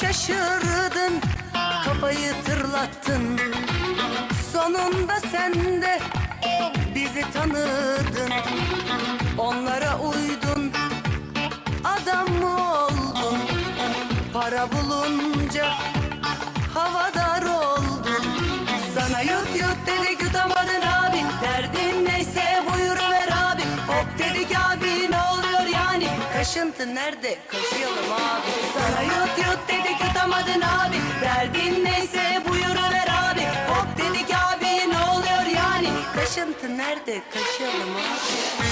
şaşırdın Kafayı tırlattın. Sonunda sen de bizi tanıdın. Onlara uydun Adam mı oldun? Para bulunca havadar oldun. Sana yut yut dedik yutamadın Kaşıntı nerede? Kaşıyalım abi. Sana yut yut dedik yutamadın abi. Derdin neyse buyuruver abi. Hop dedik abi ne oluyor yani? Kaşıntı nerede? Kaşıyalım abi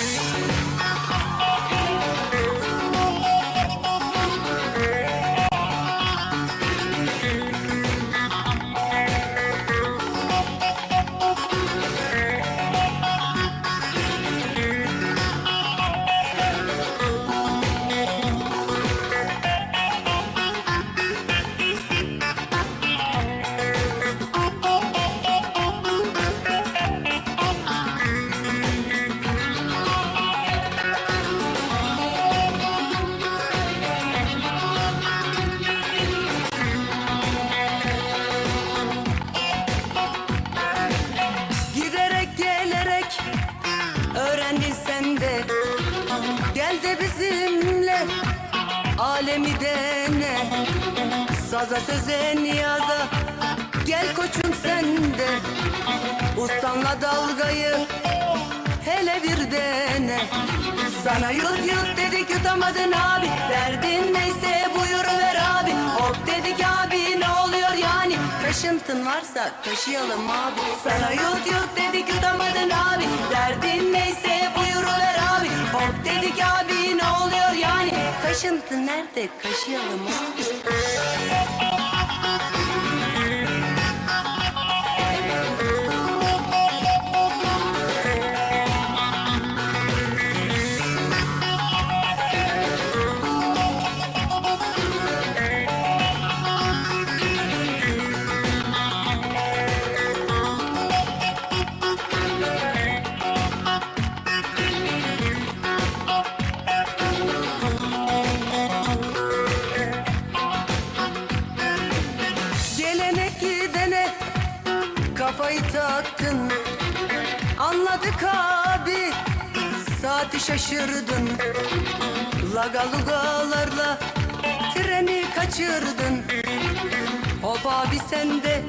bizimle alemi dene. Saza söze niyaza gel koçum sen de. Ustanla dalgayı hele bir dene. Sana yut yut dedik yutamadın abi. Derdin neyse buyuruver abi. Hop dedik abi ne oluyor yani? Kaşıntın varsa kaşıyalım abi. Sana yut yut dedik Kaşıntı nerede? Kaşıyalım kafayı taktın. Anladık abi saati şaşırdın. Lagalugalarla treni kaçırdın. Hop abi sen de